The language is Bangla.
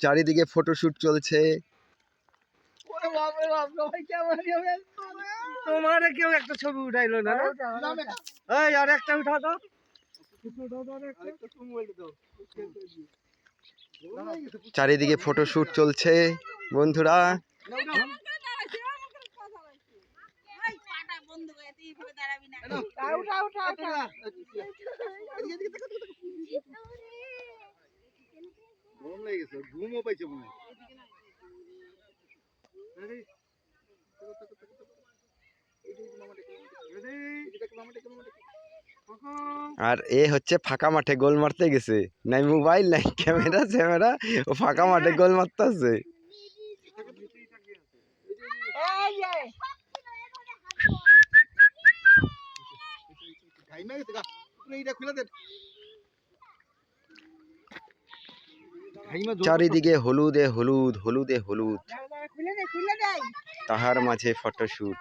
চারিদিকে ফটোশুট চলছে। তোমার কেউ একটা ছবি উঠাইলো না এই আর একটা উঠা দাও। চারিদিকে ফটোশুট চলছে বন্ধুরা। গেছে ঘুমও পাইছে মনে আর এ হচ্ছে ফাঁকা মাঠে গোল মারতে গেছে নাই মোবাইল নাই ক্যামেরা স্যামেরা ও ফাঁকা মাঠে গোল মারতে আছে এইটা খুলে দেন চারিদিকে হলুদে হলুদ হলুদে হলুদ। তাহার মাঝে ফটোশুট।